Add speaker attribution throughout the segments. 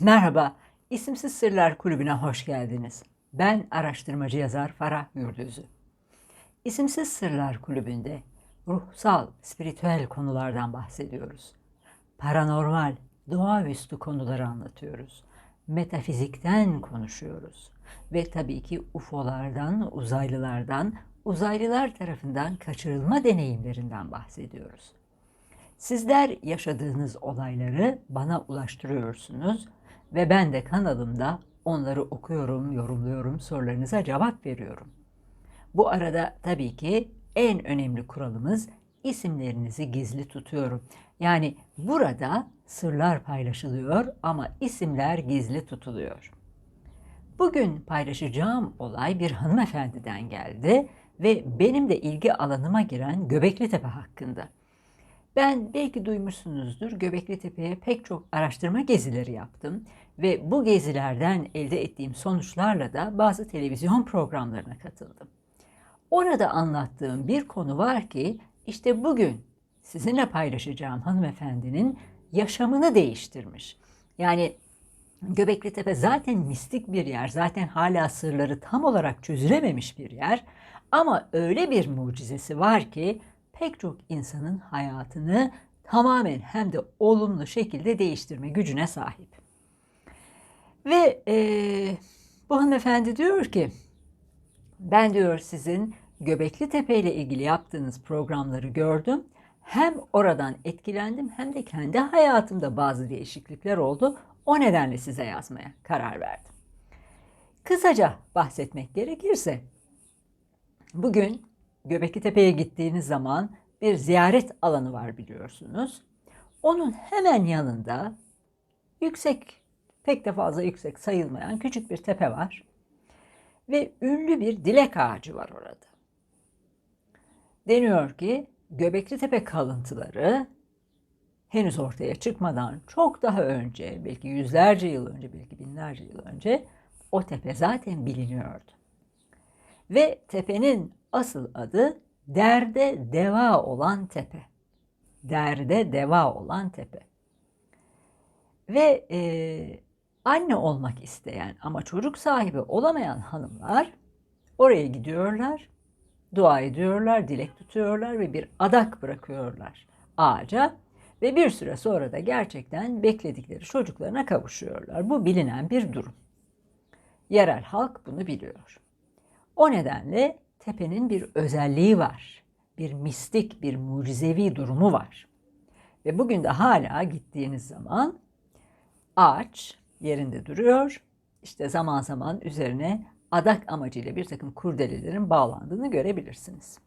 Speaker 1: Merhaba, İsimsiz Sırlar Kulübü'ne hoş geldiniz. Ben araştırmacı yazar Farah Gürdüzü. İsimsiz Sırlar Kulübü'nde ruhsal, spiritüel konulardan bahsediyoruz. Paranormal, doğaüstü konuları anlatıyoruz. Metafizikten konuşuyoruz. Ve tabii ki UFO'lardan, uzaylılardan, uzaylılar tarafından kaçırılma deneyimlerinden bahsediyoruz. Sizler yaşadığınız olayları bana ulaştırıyorsunuz ve ben de kanalımda onları okuyorum, yorumluyorum, sorularınıza cevap veriyorum. Bu arada tabii ki en önemli kuralımız isimlerinizi gizli tutuyorum. Yani burada sırlar paylaşılıyor ama isimler gizli tutuluyor. Bugün paylaşacağım olay bir hanımefendiden geldi ve benim de ilgi alanıma giren Göbekli Tepe hakkında. Ben belki duymuşsunuzdur Göbekli Tepe'ye pek çok araştırma gezileri yaptım ve bu gezilerden elde ettiğim sonuçlarla da bazı televizyon programlarına katıldım. Orada anlattığım bir konu var ki işte bugün sizinle paylaşacağım hanımefendinin yaşamını değiştirmiş. Yani Göbekli Tepe zaten mistik bir yer, zaten hala sırları tam olarak çözülememiş bir yer. Ama öyle bir mucizesi var ki pek çok insanın hayatını tamamen hem de olumlu şekilde değiştirme gücüne sahip. Ve e, bu hanımefendi diyor ki, ben diyor sizin Göbekli Tepe ile ilgili yaptığınız programları gördüm. Hem oradan etkilendim hem de kendi hayatımda bazı değişiklikler oldu. O nedenle size yazmaya karar verdim. Kısaca bahsetmek gerekirse bugün Göbekli Tepe'ye gittiğiniz zaman bir ziyaret alanı var biliyorsunuz. Onun hemen yanında yüksek, pek de fazla yüksek sayılmayan küçük bir tepe var. Ve ünlü bir dilek ağacı var orada. Deniyor ki Göbekli Tepe kalıntıları henüz ortaya çıkmadan çok daha önce, belki yüzlerce yıl önce, belki binlerce yıl önce o tepe zaten biliniyordu. Ve tepenin asıl adı derde deva olan tepe. Derde deva olan tepe. Ve e, anne olmak isteyen ama çocuk sahibi olamayan hanımlar oraya gidiyorlar, dua ediyorlar, dilek tutuyorlar ve bir adak bırakıyorlar ağaca ve bir süre sonra da gerçekten bekledikleri çocuklarına kavuşuyorlar. Bu bilinen bir durum. Yerel halk bunu biliyor. O nedenle tepenin bir özelliği var. Bir mistik, bir mucizevi durumu var. Ve bugün de hala gittiğiniz zaman ağaç yerinde duruyor. İşte zaman zaman üzerine adak amacıyla bir takım kurdelelerin bağlandığını görebilirsiniz.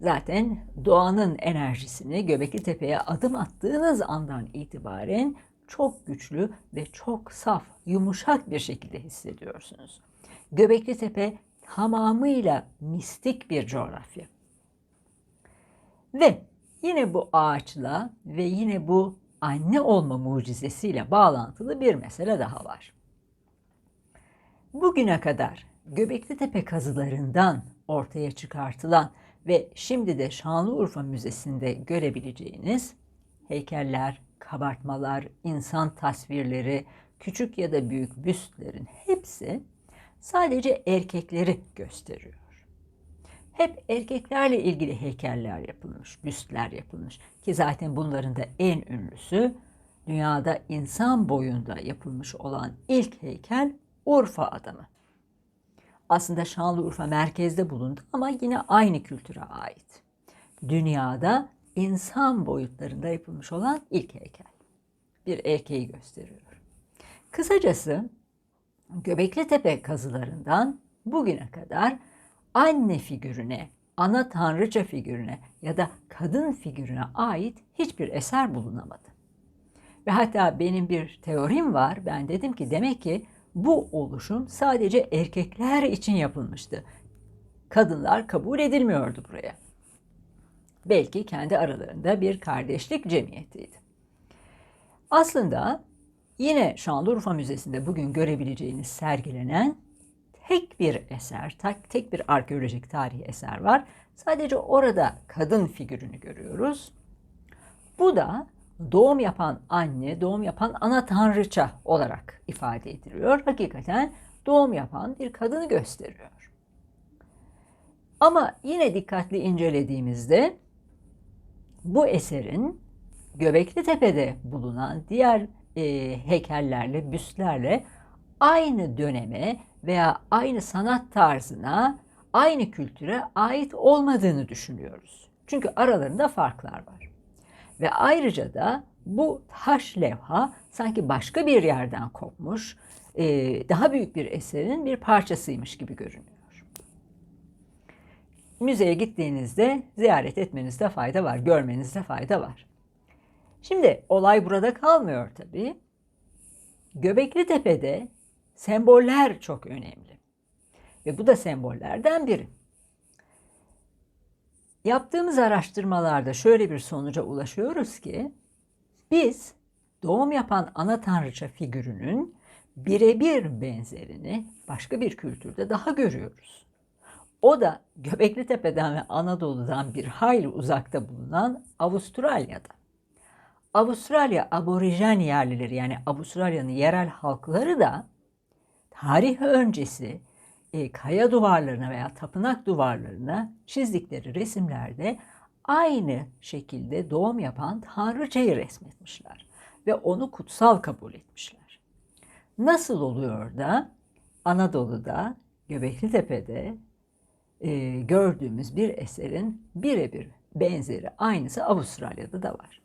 Speaker 1: Zaten doğanın enerjisini Göbekli Tepe'ye adım attığınız andan itibaren çok güçlü ve çok saf, yumuşak bir şekilde hissediyorsunuz. Göbekli Tepe tamamıyla mistik bir coğrafya. Ve yine bu ağaçla ve yine bu anne olma mucizesiyle bağlantılı bir mesele daha var. Bugüne kadar Göbekli Tepe kazılarından ortaya çıkartılan ve şimdi de Şanlıurfa Müzesi'nde görebileceğiniz heykeller, kabartmalar, insan tasvirleri, küçük ya da büyük büstlerin hepsi sadece erkekleri gösteriyor. Hep erkeklerle ilgili heykeller yapılmış, büstler yapılmış ki zaten bunların da en ünlüsü dünyada insan boyunda yapılmış olan ilk heykel Urfa adamı. Aslında Şanlıurfa merkezde bulundu ama yine aynı kültüre ait. Dünyada insan boyutlarında yapılmış olan ilk heykel. Bir erkeği gösteriyor. Kısacası Göbekli Tepe kazılarından bugüne kadar anne figürüne, ana tanrıça figürüne ya da kadın figürüne ait hiçbir eser bulunamadı. Ve hatta benim bir teorim var. Ben dedim ki demek ki bu oluşum sadece erkekler için yapılmıştı. Kadınlar kabul edilmiyordu buraya. Belki kendi aralarında bir kardeşlik cemiyetiydi. Aslında yine Şanlıurfa Müzesi'nde bugün görebileceğiniz sergilenen tek bir eser, tek bir arkeolojik tarihi eser var. Sadece orada kadın figürünü görüyoruz. Bu da doğum yapan anne, doğum yapan ana tanrıça olarak ifade ediliyor. Hakikaten doğum yapan bir kadını gösteriyor. Ama yine dikkatli incelediğimizde bu eserin Göbekli Tepe'de bulunan diğer e, heykellerle, büstlerle aynı döneme veya aynı sanat tarzına, aynı kültüre ait olmadığını düşünüyoruz. Çünkü aralarında farklar var. Ve ayrıca da bu taş levha sanki başka bir yerden kopmuş, e, daha büyük bir eserin bir parçasıymış gibi görünüyor. Müzeye gittiğinizde ziyaret etmenizde fayda var, görmenizde fayda var. Şimdi olay burada kalmıyor tabii. Göbekli Tepe'de semboller çok önemli. Ve bu da sembollerden biri. Yaptığımız araştırmalarda şöyle bir sonuca ulaşıyoruz ki biz doğum yapan ana tanrıça figürünün birebir benzerini başka bir kültürde daha görüyoruz. O da Göbekli Tepe'den ve Anadolu'dan bir hayli uzakta bulunan Avustralya'da. Avustralya aborijen yerlileri yani Avustralya'nın yerel halkları da tarih öncesi e, kaya duvarlarına veya tapınak duvarlarına çizdikleri resimlerde aynı şekilde doğum yapan tanrıçayı resmetmişler ve onu kutsal kabul etmişler. Nasıl oluyor da Anadolu'da, Göbekli Tepe'de e, gördüğümüz bir eserin birebir benzeri aynısı Avustralya'da da var.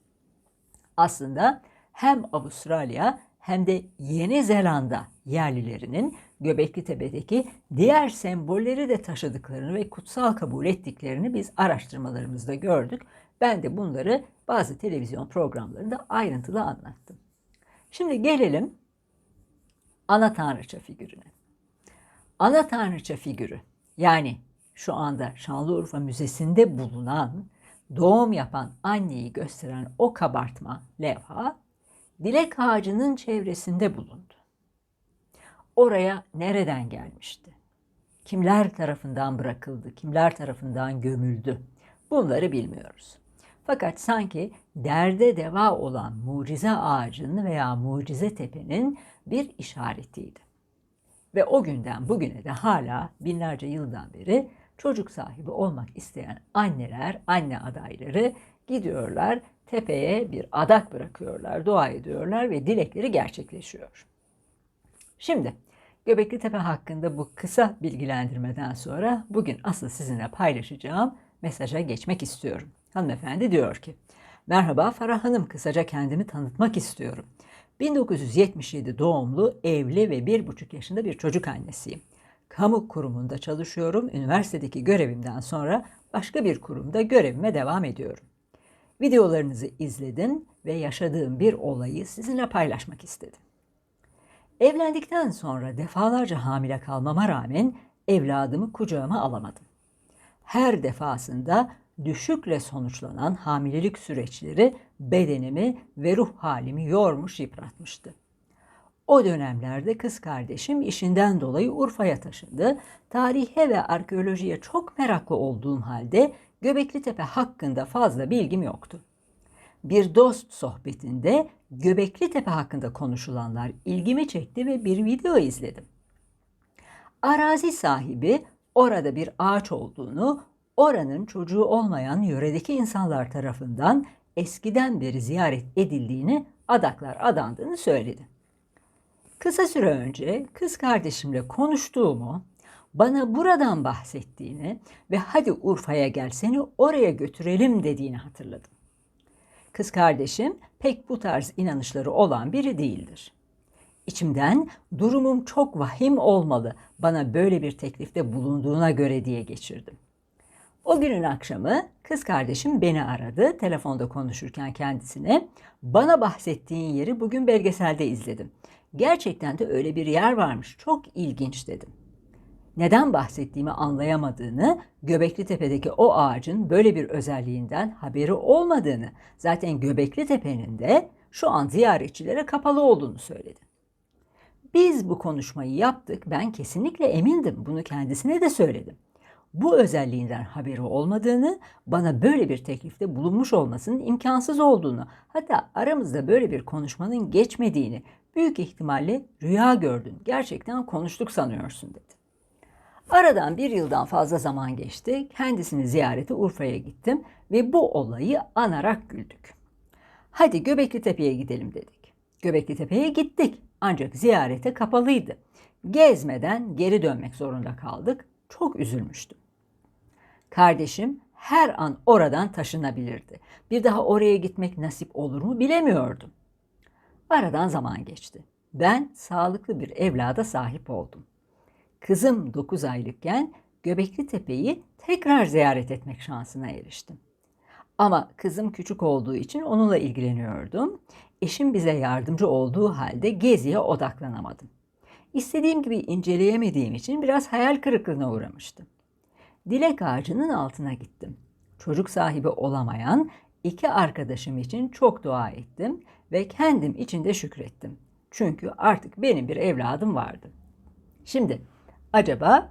Speaker 1: Aslında hem Avustralya hem de Yeni Zelanda yerlilerinin Göbekli Tepe'deki diğer sembolleri de taşıdıklarını ve kutsal kabul ettiklerini biz araştırmalarımızda gördük. Ben de bunları bazı televizyon programlarında ayrıntılı anlattım. Şimdi gelelim ana tanrıça figürüne. Ana tanrıça figürü yani şu anda Şanlıurfa Müzesi'nde bulunan doğum yapan anneyi gösteren o kabartma levha dilek ağacının çevresinde bulundu. Oraya nereden gelmişti? Kimler tarafından bırakıldı? Kimler tarafından gömüldü? Bunları bilmiyoruz. Fakat sanki derde deva olan mucize ağacının veya mucize tepenin bir işaretiydi. Ve o günden bugüne de hala binlerce yıldan beri çocuk sahibi olmak isteyen anneler, anne adayları gidiyorlar tepeye bir adak bırakıyorlar, dua ediyorlar ve dilekleri gerçekleşiyor. Şimdi Göbekli Tepe hakkında bu kısa bilgilendirmeden sonra bugün asıl sizinle paylaşacağım mesaja geçmek istiyorum. Hanımefendi diyor ki, Merhaba Farah Hanım, kısaca kendimi tanıtmak istiyorum. 1977 doğumlu, evli ve bir buçuk yaşında bir çocuk annesiyim. Kamu kurumunda çalışıyorum. Üniversitedeki görevimden sonra başka bir kurumda görevime devam ediyorum. Videolarınızı izledim ve yaşadığım bir olayı sizinle paylaşmak istedim. Evlendikten sonra defalarca hamile kalmama rağmen evladımı kucağıma alamadım. Her defasında düşükle sonuçlanan hamilelik süreçleri bedenimi ve ruh halimi yormuş yıpratmıştı. O dönemlerde kız kardeşim işinden dolayı Urfa'ya taşındı. Tarihe ve arkeolojiye çok meraklı olduğum halde Göbekli Tepe hakkında fazla bilgim yoktu. Bir dost sohbetinde Göbekli Tepe hakkında konuşulanlar ilgimi çekti ve bir video izledim. Arazi sahibi orada bir ağaç olduğunu, oranın çocuğu olmayan yöredeki insanlar tarafından eskiden beri ziyaret edildiğini, adaklar adandığını söyledi. Kısa süre önce kız kardeşimle konuştuğumu, bana buradan bahsettiğini ve hadi Urfa'ya gel seni oraya götürelim dediğini hatırladım. Kız kardeşim pek bu tarz inanışları olan biri değildir. İçimden durumum çok vahim olmalı bana böyle bir teklifte bulunduğuna göre diye geçirdim. O günün akşamı kız kardeşim beni aradı. Telefonda konuşurken kendisine bana bahsettiğin yeri bugün belgeselde izledim. Gerçekten de öyle bir yer varmış. Çok ilginç dedim. Neden bahsettiğimi anlayamadığını, Göbekli Tepe'deki o ağacın böyle bir özelliğinden haberi olmadığını, zaten Göbekli Tepe'nin de şu an ziyaretçilere kapalı olduğunu söyledi. Biz bu konuşmayı yaptık. Ben kesinlikle emindim. Bunu kendisine de söyledim. bu özelliğinden haberi olmadığını, bana böyle bir teklifte bulunmuş olmasının imkansız olduğunu, hatta aramızda böyle bir konuşmanın geçmediğini, büyük ihtimalle rüya gördün, gerçekten konuştuk sanıyorsun dedi. Aradan bir yıldan fazla zaman geçti. Kendisini ziyarete Urfa'ya gittim ve bu olayı anarak güldük. Hadi Göbekli Tepe'ye gidelim dedik. Göbekli Tepe'ye gittik ancak ziyarete kapalıydı. Gezmeden geri dönmek zorunda kaldık. Çok üzülmüştüm. Kardeşim her an oradan taşınabilirdi. Bir daha oraya gitmek nasip olur mu bilemiyordum. Aradan zaman geçti. Ben sağlıklı bir evlada sahip oldum. Kızım 9 aylıkken Göbekli Tepe'yi tekrar ziyaret etmek şansına eriştim. Ama kızım küçük olduğu için onunla ilgileniyordum. Eşim bize yardımcı olduğu halde geziye odaklanamadım. İstediğim gibi inceleyemediğim için biraz hayal kırıklığına uğramıştım. Dilek ağacının altına gittim. Çocuk sahibi olamayan iki arkadaşım için çok dua ettim ve kendim için de şükrettim. Çünkü artık benim bir evladım vardı. Şimdi acaba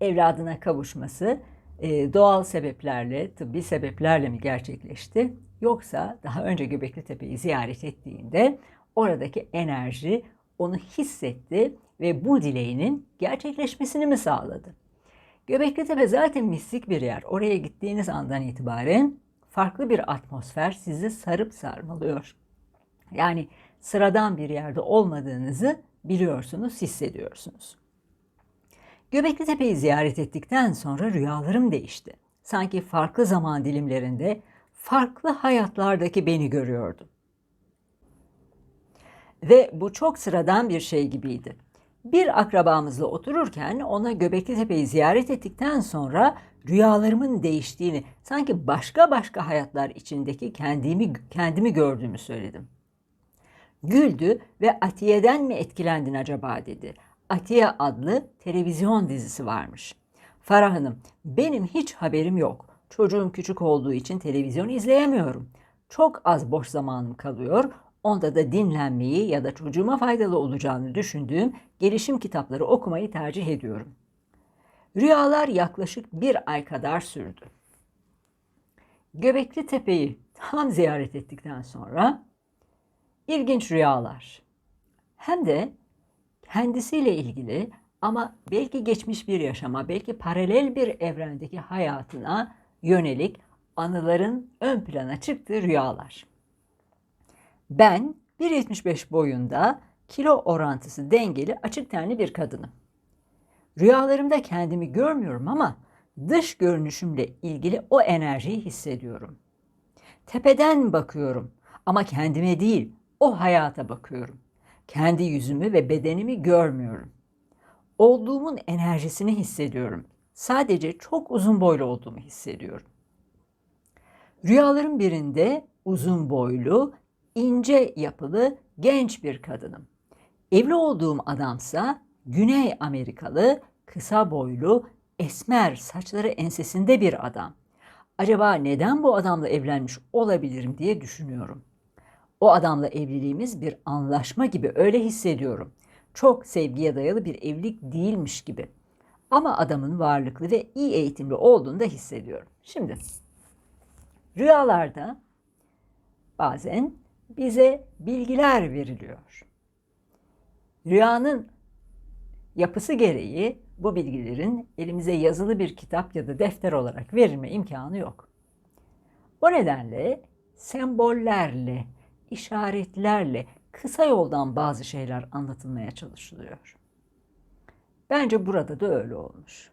Speaker 1: evladına kavuşması e, doğal sebeplerle, tıbbi sebeplerle mi gerçekleşti? Yoksa daha önce Göbekli Tepe'yi ziyaret ettiğinde oradaki enerji onu hissetti ve bu dileğinin gerçekleşmesini mi sağladı? Göbekli Tepe zaten mistik bir yer. Oraya gittiğiniz andan itibaren farklı bir atmosfer sizi sarıp sarmalıyor. Yani sıradan bir yerde olmadığınızı biliyorsunuz, hissediyorsunuz. Göbekli Tepe'yi ziyaret ettikten sonra rüyalarım değişti. Sanki farklı zaman dilimlerinde farklı hayatlardaki beni görüyordum. Ve bu çok sıradan bir şey gibiydi. Bir akrabamızla otururken ona Göbekli Tepe'yi ziyaret ettikten sonra rüyalarımın değiştiğini, sanki başka başka hayatlar içindeki kendimi kendimi gördüğümü söyledim. Güldü ve Atiye'den mi etkilendin acaba dedi. Atiye adlı televizyon dizisi varmış. Farah Hanım, benim hiç haberim yok. Çocuğum küçük olduğu için televizyon izleyemiyorum. Çok az boş zamanım kalıyor. Onda da dinlenmeyi ya da çocuğuma faydalı olacağını düşündüğüm gelişim kitapları okumayı tercih ediyorum. Rüyalar yaklaşık bir ay kadar sürdü. Göbekli Tepe'yi tam ziyaret ettikten sonra ilginç rüyalar. Hem de kendisiyle ilgili ama belki geçmiş bir yaşama, belki paralel bir evrendeki hayatına yönelik anıların ön plana çıktığı rüyalar. Ben 1.75 boyunda kilo orantısı dengeli açık tenli bir kadınım. Rüyalarımda kendimi görmüyorum ama dış görünüşümle ilgili o enerjiyi hissediyorum. Tepeden bakıyorum ama kendime değil, o hayata bakıyorum. Kendi yüzümü ve bedenimi görmüyorum. Olduğumun enerjisini hissediyorum. Sadece çok uzun boylu olduğumu hissediyorum. Rüyalarım birinde uzun boylu, ince yapılı genç bir kadınım. Evli olduğum adamsa Güney Amerikalı, kısa boylu, esmer, saçları ensesinde bir adam. Acaba neden bu adamla evlenmiş olabilirim diye düşünüyorum. O adamla evliliğimiz bir anlaşma gibi öyle hissediyorum. Çok sevgiye dayalı bir evlilik değilmiş gibi. Ama adamın varlıklı ve iyi eğitimli olduğunu da hissediyorum. Şimdi rüyalarda bazen bize bilgiler veriliyor. Rüyanın yapısı gereği bu bilgilerin elimize yazılı bir kitap ya da defter olarak verilme imkanı yok. O nedenle sembollerle, işaretlerle kısa yoldan bazı şeyler anlatılmaya çalışılıyor. Bence burada da öyle olmuş.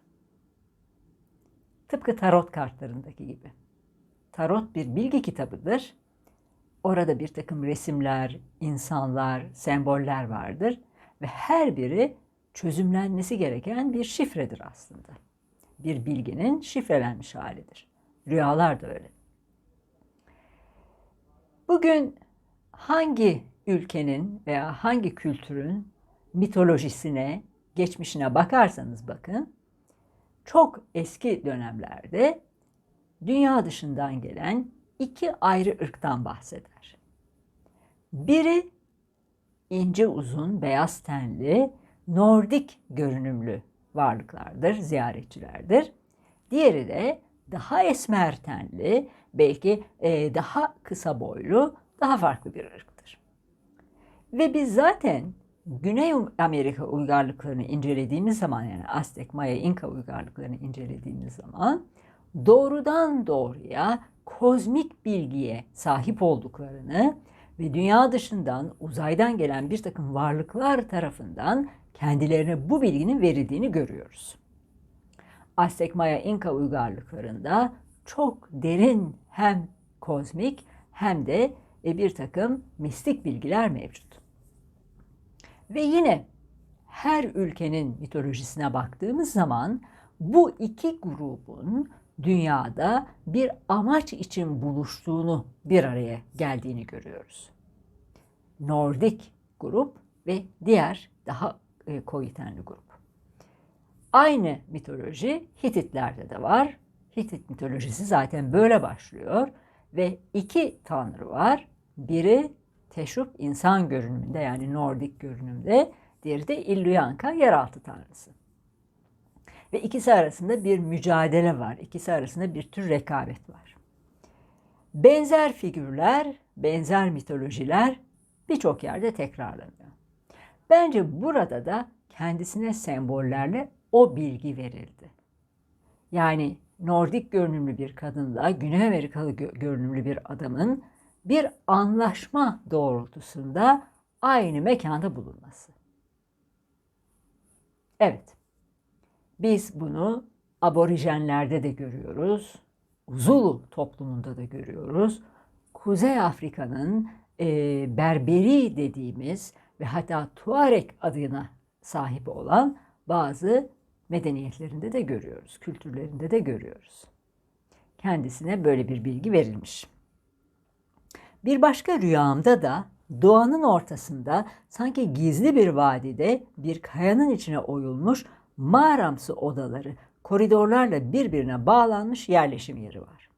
Speaker 1: Tıpkı tarot kartlarındaki gibi. Tarot bir bilgi kitabıdır. Orada bir takım resimler, insanlar, semboller vardır ve her biri çözümlenmesi gereken bir şifredir aslında. Bir bilginin şifrelenmiş halidir. Rüyalar da öyle. Bugün hangi ülkenin veya hangi kültürün mitolojisine, geçmişine bakarsanız bakın, çok eski dönemlerde dünya dışından gelen iki ayrı ırktan bahseder. Biri ince uzun, beyaz tenli, Nordik görünümlü varlıklardır, ziyaretçilerdir. Diğeri de daha esmer tenli, belki e, daha kısa boylu, daha farklı bir ırktır. Ve biz zaten Güney Amerika uygarlıklarını incelediğimiz zaman yani Aztek, Maya, İnka uygarlıklarını incelediğimiz zaman doğrudan doğruya kozmik bilgiye sahip olduklarını ve dünya dışından uzaydan gelen bir takım varlıklar tarafından kendilerine bu bilginin verildiğini görüyoruz. Aztek Maya İnka uygarlıklarında çok derin hem kozmik hem de bir takım mistik bilgiler mevcut. Ve yine her ülkenin mitolojisine baktığımız zaman bu iki grubun dünyada bir amaç için buluştuğunu bir araya geldiğini görüyoruz. Nordik grup ve diğer daha e, koyu tenli grup. Aynı mitoloji Hititlerde de var. Hitit mitolojisi zaten böyle başlıyor ve iki tanrı var. Biri Teşup insan görünümünde yani Nordik görünümde, diğeri de Illuyanka yeraltı tanrısı. Ve ikisi arasında bir mücadele var. İkisi arasında bir tür rekabet var. Benzer figürler, benzer mitolojiler birçok yerde tekrarlanıyor. Bence burada da kendisine sembollerle o bilgi verildi. Yani Nordik görünümlü bir kadınla Güney Amerikalı görünümlü bir adamın bir anlaşma doğrultusunda aynı mekanda bulunması. Evet, biz bunu aborijenlerde de görüyoruz, Zulu toplumunda da görüyoruz. Kuzey Afrika'nın e, Berberi dediğimiz ve hatta Tuareg adına sahip olan bazı medeniyetlerinde de görüyoruz, kültürlerinde de görüyoruz. Kendisine böyle bir bilgi verilmiş. Bir başka rüyamda da doğanın ortasında sanki gizli bir vadide bir kayanın içine oyulmuş mağaramsı odaları, koridorlarla birbirine bağlanmış yerleşim yeri var.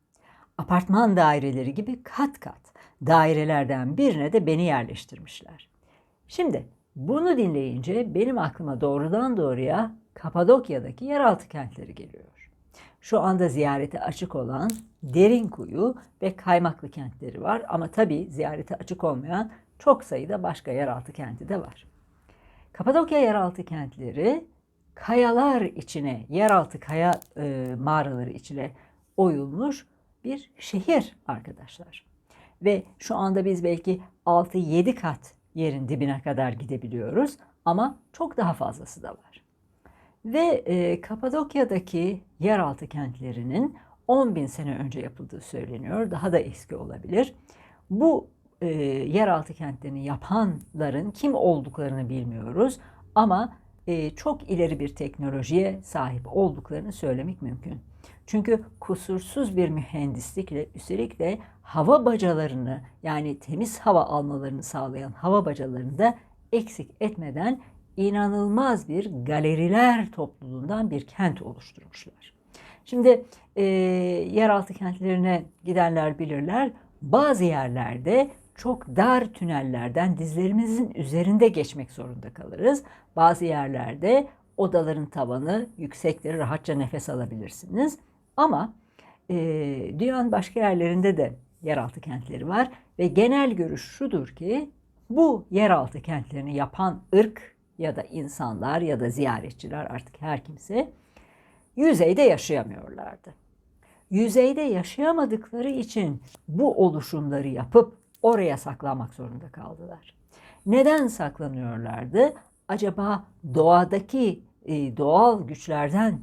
Speaker 1: Apartman daireleri gibi kat kat dairelerden birine de beni yerleştirmişler. Şimdi bunu dinleyince benim aklıma doğrudan doğruya Kapadokya'daki yeraltı kentleri geliyor. Şu anda ziyarete açık olan Derinkuyu ve Kaymaklı kentleri var ama tabii ziyarete açık olmayan çok sayıda başka yeraltı kenti de var. Kapadokya yeraltı kentleri kayalar içine, yeraltı kaya e, mağaraları içine oyulmuş bir şehir arkadaşlar. Ve şu anda biz belki 6-7 kat yerin dibine kadar gidebiliyoruz ama çok daha fazlası da var. Ve e, Kapadokya'daki yeraltı kentlerinin 10 bin sene önce yapıldığı söyleniyor. Daha da eski olabilir. Bu e, yeraltı kentlerini yapanların kim olduklarını bilmiyoruz ama e, çok ileri bir teknolojiye sahip olduklarını söylemek mümkün. Çünkü kusursuz bir mühendislikle üstelik de hava bacalarını yani temiz hava almalarını sağlayan hava bacalarını da eksik etmeden inanılmaz bir galeriler topluluğundan bir kent oluşturmuşlar. Şimdi e, yeraltı kentlerine gidenler bilirler. Bazı yerlerde çok dar tünellerden dizlerimizin üzerinde geçmek zorunda kalırız. Bazı yerlerde odaların tavanı yüksekleri rahatça nefes alabilirsiniz. Ama e, dünyanın başka yerlerinde de yeraltı kentleri var ve genel görüş şudur ki bu yeraltı kentlerini yapan ırk ya da insanlar ya da ziyaretçiler artık her kimse yüzeyde yaşayamıyorlardı. Yüzeyde yaşayamadıkları için bu oluşumları yapıp oraya saklanmak zorunda kaldılar. Neden saklanıyorlardı? Acaba doğadaki e, doğal güçlerden,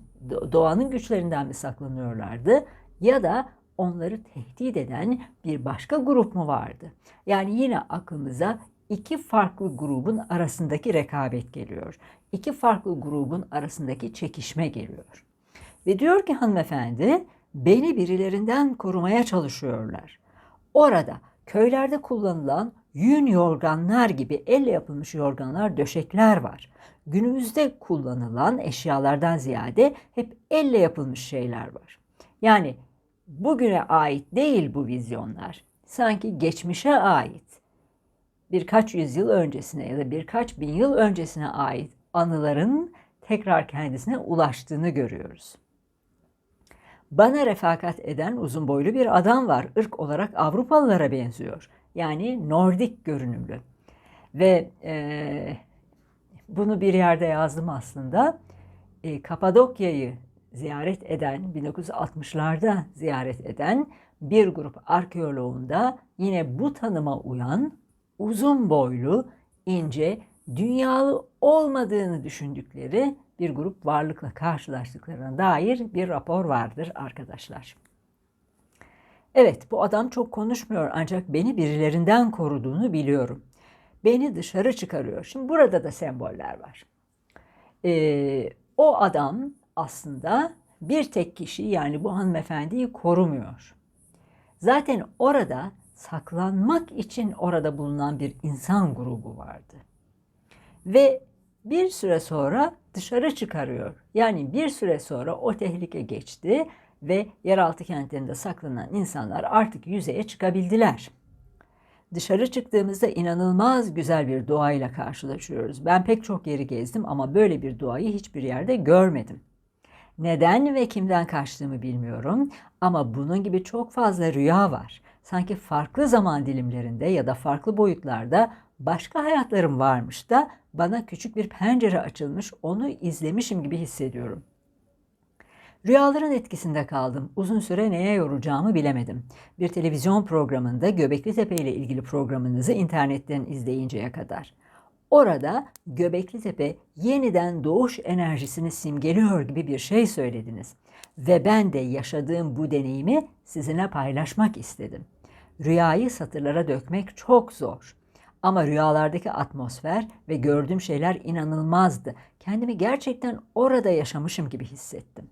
Speaker 1: doğanın güçlerinden mi saklanıyorlardı? Ya da onları tehdit eden bir başka grup mu vardı? Yani yine aklımıza iki farklı grubun arasındaki rekabet geliyor. İki farklı grubun arasındaki çekişme geliyor. Ve diyor ki hanımefendi beni birilerinden korumaya çalışıyorlar. Orada köylerde kullanılan yün yorganlar gibi elle yapılmış yorganlar, döşekler var. Günümüzde kullanılan eşyalardan ziyade hep elle yapılmış şeyler var. Yani bugüne ait değil bu vizyonlar. Sanki geçmişe ait. Birkaç yüzyıl öncesine ya da birkaç bin yıl öncesine ait anıların tekrar kendisine ulaştığını görüyoruz. Bana refakat eden uzun boylu bir adam var. Irk olarak Avrupalılara benziyor. Yani Nordik görünümlü. Ve e, bunu bir yerde yazdım aslında. E, Kapadokya'yı ziyaret eden, 1960'larda ziyaret eden bir grup arkeoloğun da yine bu tanıma uyan uzun boylu, ince, dünyalı olmadığını düşündükleri bir grup varlıkla karşılaştıklarına dair bir rapor vardır arkadaşlar. Evet bu adam çok konuşmuyor ancak beni birilerinden koruduğunu biliyorum. Beni dışarı çıkarıyor. Şimdi burada da semboller var. Ee, o adam aslında bir tek kişi yani bu hanımefendiyi korumuyor. Zaten orada saklanmak için orada bulunan bir insan grubu vardı. Ve bir süre sonra dışarı çıkarıyor. Yani bir süre sonra o tehlike geçti ve yeraltı kentlerinde saklanan insanlar artık yüzeye çıkabildiler. Dışarı çıktığımızda inanılmaz güzel bir doğayla karşılaşıyoruz. Ben pek çok yeri gezdim ama böyle bir doğayı hiçbir yerde görmedim. Neden ve kimden kaçtığımı bilmiyorum ama bunun gibi çok fazla rüya var. Sanki farklı zaman dilimlerinde ya da farklı boyutlarda başka hayatlarım varmış da bana küçük bir pencere açılmış, onu izlemişim gibi hissediyorum. Rüyaların etkisinde kaldım. Uzun süre neye yoracağımı bilemedim. Bir televizyon programında Göbekli Tepe ile ilgili programınızı internetten izleyinceye kadar. Orada Göbekli Tepe yeniden doğuş enerjisini simgeliyor gibi bir şey söylediniz. Ve ben de yaşadığım bu deneyimi sizinle paylaşmak istedim. Rüyayı satırlara dökmek çok zor. Ama rüyalardaki atmosfer ve gördüğüm şeyler inanılmazdı. Kendimi gerçekten orada yaşamışım gibi hissettim.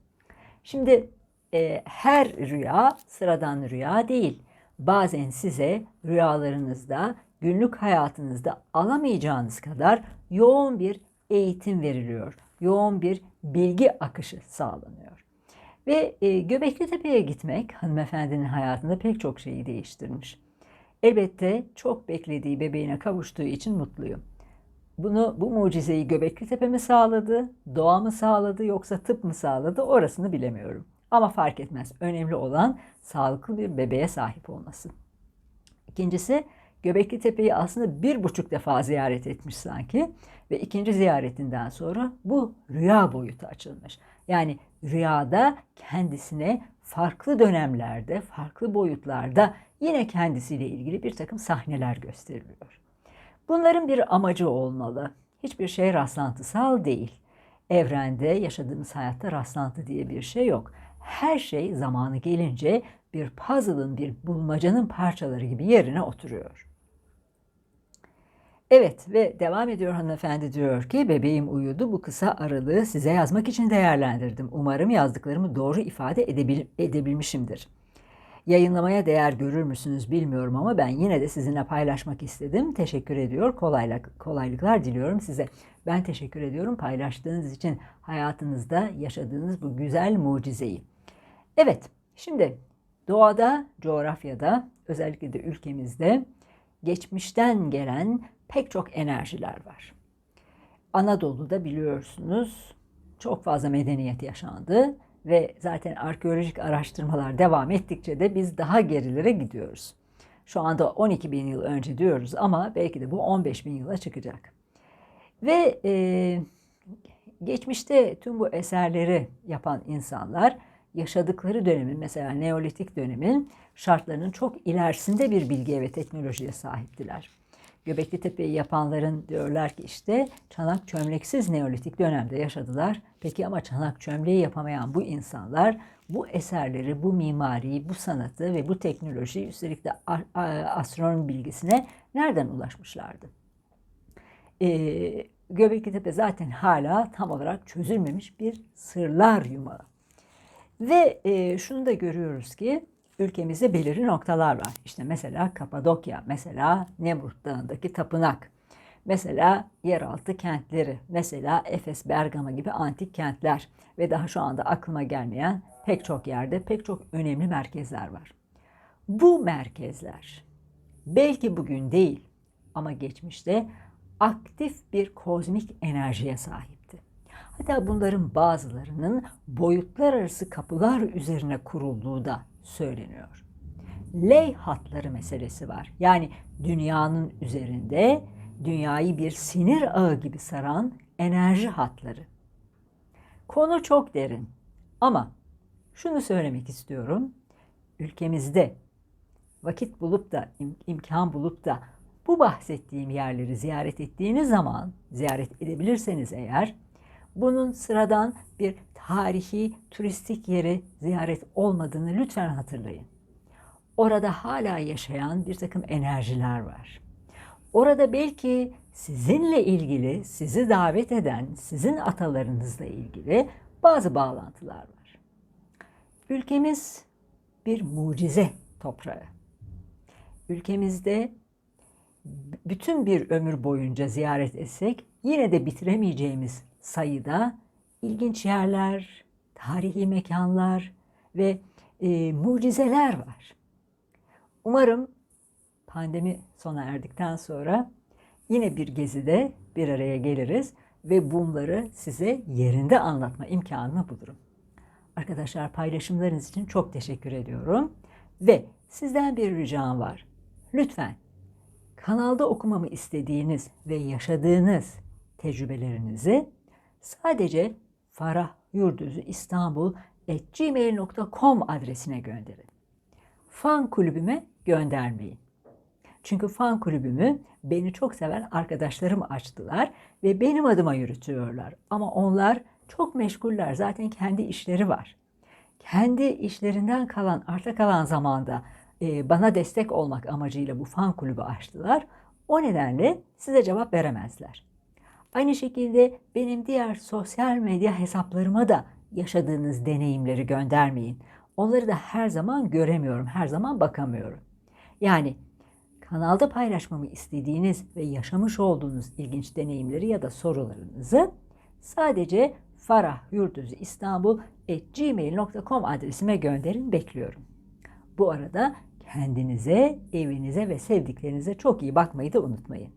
Speaker 1: Şimdi e, her rüya sıradan rüya değil. Bazen size rüyalarınızda, günlük hayatınızda alamayacağınız kadar yoğun bir eğitim veriliyor. Yoğun bir bilgi akışı sağlanıyor. Ve e, Göbekli Tepe'ye gitmek hanımefendinin hayatında pek çok şeyi değiştirmiş. Elbette çok beklediği bebeğine kavuştuğu için mutluyum. Bunu bu mucizeyi Göbekli Tepe mi sağladı, doğa mı sağladı yoksa tıp mı sağladı orasını bilemiyorum. Ama fark etmez. Önemli olan sağlıklı bir bebeğe sahip olması. İkincisi Göbekli Tepe'yi aslında bir buçuk defa ziyaret etmiş sanki ve ikinci ziyaretinden sonra bu rüya boyutu açılmış. Yani rüyada kendisine farklı dönemlerde, farklı boyutlarda yine kendisiyle ilgili bir takım sahneler gösteriliyor. Bunların bir amacı olmalı. Hiçbir şey rastlantısal değil. Evrende yaşadığımız hayatta rastlantı diye bir şey yok. Her şey zamanı gelince bir puzzle'ın, bir bulmacanın parçaları gibi yerine oturuyor. Evet ve devam ediyor hanımefendi diyor ki bebeğim uyudu bu kısa aralığı size yazmak için değerlendirdim. Umarım yazdıklarımı doğru ifade edebil edebilmişimdir. Yayınlamaya değer görür müsünüz bilmiyorum ama ben yine de sizinle paylaşmak istedim. Teşekkür ediyor. Kolaylık, kolaylıklar diliyorum size. Ben teşekkür ediyorum paylaştığınız için hayatınızda yaşadığınız bu güzel mucizeyi. Evet, şimdi doğada, coğrafyada, özellikle de ülkemizde geçmişten gelen pek çok enerjiler var. Anadolu'da biliyorsunuz çok fazla medeniyet yaşandı ve zaten arkeolojik araştırmalar devam ettikçe de biz daha gerilere gidiyoruz. Şu anda 12 bin yıl önce diyoruz ama belki de bu 15 bin yıla çıkacak. Ve e, geçmişte tüm bu eserleri yapan insanlar yaşadıkları dönemin mesela Neolitik dönemin şartlarının çok ilerisinde bir bilgi ve teknolojiye sahiptiler. Göbekli Tepe'yi yapanların diyorlar ki işte çanak çömleksiz Neolitik dönemde yaşadılar. Peki ama çanak çömleği yapamayan bu insanlar bu eserleri, bu mimariyi, bu sanatı ve bu teknolojiyi üstelik de astronomi bilgisine nereden ulaşmışlardı? Ee, Göbekli Tepe zaten hala tam olarak çözülmemiş bir sırlar yumağı. Ve e, şunu da görüyoruz ki ülkemizde belirli noktalar var. İşte mesela Kapadokya, mesela Nemrut Dağı'ndaki tapınak, mesela yeraltı kentleri, mesela Efes, Bergama gibi antik kentler ve daha şu anda aklıma gelmeyen pek çok yerde pek çok önemli merkezler var. Bu merkezler belki bugün değil ama geçmişte aktif bir kozmik enerjiye sahipti. Hatta bunların bazılarının boyutlar arası kapılar üzerine kurulduğu da söyleniyor. Ley hatları meselesi var. Yani dünyanın üzerinde dünyayı bir sinir ağı gibi saran enerji hatları. Konu çok derin ama şunu söylemek istiyorum. Ülkemizde vakit bulup da im- imkan bulup da bu bahsettiğim yerleri ziyaret ettiğiniz zaman ziyaret edebilirseniz eğer bunun sıradan bir tarihi turistik yeri ziyaret olmadığını lütfen hatırlayın. Orada hala yaşayan bir takım enerjiler var. Orada belki sizinle ilgili, sizi davet eden, sizin atalarınızla ilgili bazı bağlantılar var. Ülkemiz bir mucize toprağı. Ülkemizde bütün bir ömür boyunca ziyaret etsek yine de bitiremeyeceğimiz sayıda ilginç yerler, tarihi mekanlar ve e, mucizeler var. Umarım pandemi sona erdikten sonra yine bir gezide bir araya geliriz ve bunları size yerinde anlatma imkanını bulurum. Arkadaşlar paylaşımlarınız için çok teşekkür ediyorum. Ve sizden bir ricam var. Lütfen kanalda okumamı istediğiniz ve yaşadığınız tecrübelerinizi sadece Farah Yurdüzü İstanbul gmail.com adresine gönderin. Fan kulübüme göndermeyin. Çünkü fan kulübümü beni çok seven arkadaşlarım açtılar ve benim adıma yürütüyorlar. Ama onlar çok meşguller. Zaten kendi işleri var. Kendi işlerinden kalan, arta kalan zamanda e, bana destek olmak amacıyla bu fan kulübü açtılar. O nedenle size cevap veremezler. Aynı şekilde benim diğer sosyal medya hesaplarıma da yaşadığınız deneyimleri göndermeyin. Onları da her zaman göremiyorum, her zaman bakamıyorum. Yani kanalda paylaşmamı istediğiniz ve yaşamış olduğunuz ilginç deneyimleri ya da sorularınızı sadece Farah Yurdüzü İstanbul gmail.com adresime gönderin bekliyorum. Bu arada kendinize, evinize ve sevdiklerinize çok iyi bakmayı da unutmayın.